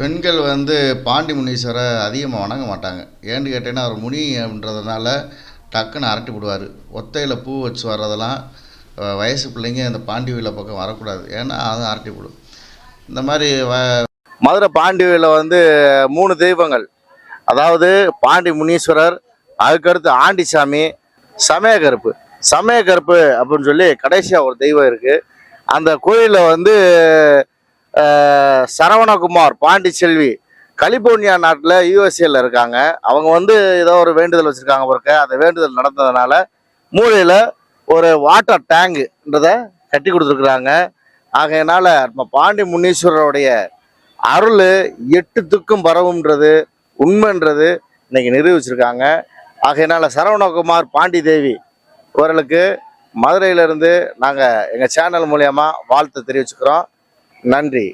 பெண்கள் வந்து பாண்டி முனீஸ்வரை அதிகமாக வணங்க மாட்டாங்க. ஏன்னு கேட்டீங்கன்னா அவர் முனி அப்படின்றதுனால டக்குன்னு அரட்டி விடுவார். ஒத்தையில் பூ வச்சு வர்றதெல்லாம் வயசு பிள்ளைங்க இந்த பாண்டி வீல பக்கம் வரக்கூடாது. ஏன்னா அதுவும் அரட்டி விடும். இந்த மாதிரி வ மதுரை பாண்டியில் வந்து மூணு தெய்வங்கள். அதாவது பாண்டி முனீஸ்வரர் அதுக்கடுத்து ஆண்டிசாமி சமயக்கருப்பு சமயக்கருப்பு அப்படின்னு சொல்லி கடைசியாக ஒரு தெய்வம் இருக்குது அந்த கோயிலில் வந்து சரவணகுமார் பாண்டிச்செல்வி கலிபோர்னியா நாட்டில் யூஎஸ்ஏல இருக்காங்க. அவங்க வந்து ஏதோ ஒரு வேண்டுதல் வச்சுருக்காங்க பிறக்க அந்த வேண்டுதல் நடந்ததுனால மூலையில் ஒரு வாட்டர் டேங்குன்றதை கட்டி கொடுத்துருக்குறாங்க. ஆகையினால நம்ம பாண்டி முன்னீஸ்வரருடைய அருள் எட்டுத்துக்கும் பரவுன்றது உண்மைன்றது இன்னைக்கு நிரூபிச்சிருக்காங்க. ஆகையினால சரவணகுமார் பாண்டி தேவி இவர்களுக்கு மதுரையிலிருந்து நாங்கள் எங்கள் சேனல் மூலயமா வாழ்த்து தெரிவிச்சுக்கிறோம். நன்றி.